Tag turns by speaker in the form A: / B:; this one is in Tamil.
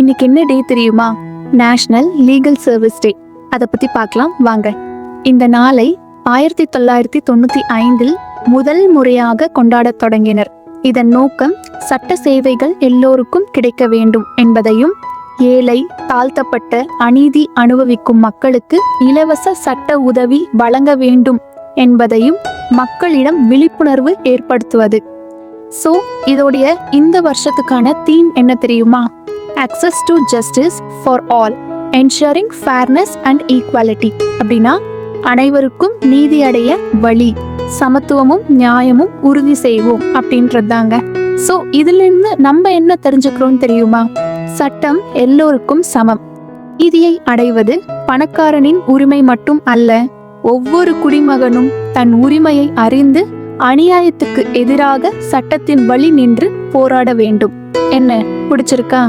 A: இன்னைக்கு என்ன டே தெரியுமா? நேஷனல் லீகல் சர்வீஸ் டே அதை பத்தி பார்க்கலாம் வாங்க. இந்த நாளை ஆயிரத்தி தொள்ளாயிரத்தி தொண்ணூத்தி ஐந்தில் முதல் முறையாக கொண்டாடத் தொடங்கினர். இதன் நோக்கம் சட்ட சேவைகள் எல்லோருக்கும் கிடைக்க வேண்டும் என்பதையும் ஏழை தாழ்த்தப்பட்ட அநீதி அனுபவிக்கும் மக்களுக்கு இலவச சட்ட உதவி வழங்க வேண்டும் என்பதையும் மக்களிடம் விழிப்புணர்வு ஏற்படுத்துவது. ஸோ இதோடைய இந்த வருஷத்துக்கான தீம் என்ன தெரியுமா? Access to justice for all ensuring fairness and equality அப்படின்னா அனைவருக்கும் நீதி அடைய வழி சமத்துவமும் நியாயமும் உறுதி செய்வோம் அப்படின்றது தாங்க ஸோ இதுலேருந்து நம்ம என்ன தெரிஞ்சுக்கிறோம் தெரியுமா? சட்டம் எல்லோருக்கும் சமம். நீதியை அடைவது பணக்காரனின் உரிமை மட்டும் அல்ல ஒவ்வொரு குடிமகனும் தன் உரிமையை அறிந்து அநியாயத்துக்கு எதிராக சட்டத்தின் வழி நின்று போராட வேண்டும். என்ன? பிடிச்சிருக்கா?